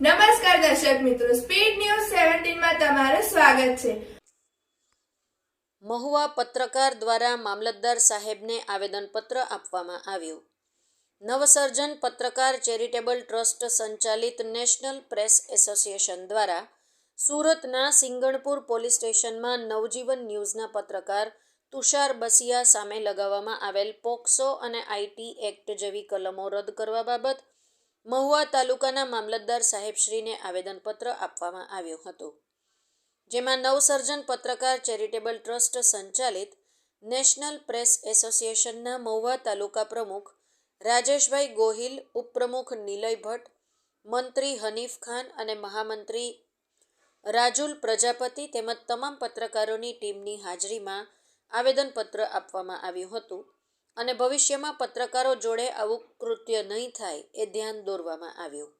નમસ્કાર દર્શક મિત્રો સ્પીડ ન્યૂઝ સેવન્ટીનમાં તમારું સ્વાગત છે. મહુવા પત્રકાર દ્વારા મામલતદાર સાહેબને આવેદનપત્ર આપવામાં આવ્યું. નવસર્જન પત્રકાર ચેરિટેબલ ટ્રસ્ટ સંચાલિત નેશનલ પ્રેસ એસોસિએશન દ્વારા સુરતના સિંગણપુર પોલીસ સ્ટેશનમાં નવજીવન ન્યૂઝના પત્રકાર તુષાર બસિયા સામે લગાવવામાં આવેલ પોક્સો અને આઈટી એક્ટ જેવી કલમો રદ કરવા બાબત મહુવા તાલુકાના મામલતદાર સાહેબશ્રીને આવેદનપત્ર આપવામાં આવ્યું હતું, જેમાં નવસર્જન પત્રકાર ચેરિટેબલ ટ્રસ્ટ સંચાલિત નેશનલ પ્રેસ એસોસિએશનના મહુવા તાલુકા પ્રમુખ રાજેશભાઈ ગોહિલ, ઉપપ્રમુખ નિલય ભટ્ટ, મંત્રી હનીફ ખાન અને મહામંત્રી રાજુલ પ્રજાપતિ તેમજ તમામ પત્રકારોની ટીમની હાજરીમાં આવેદનપત્ર આપવામાં આવ્યું હતું. અને ભવિષ્યમાં પત્રકારો જોડે આવું કૃત્ય નહીં થાય એ ધ્યાન દોરવામાં આવ્યું.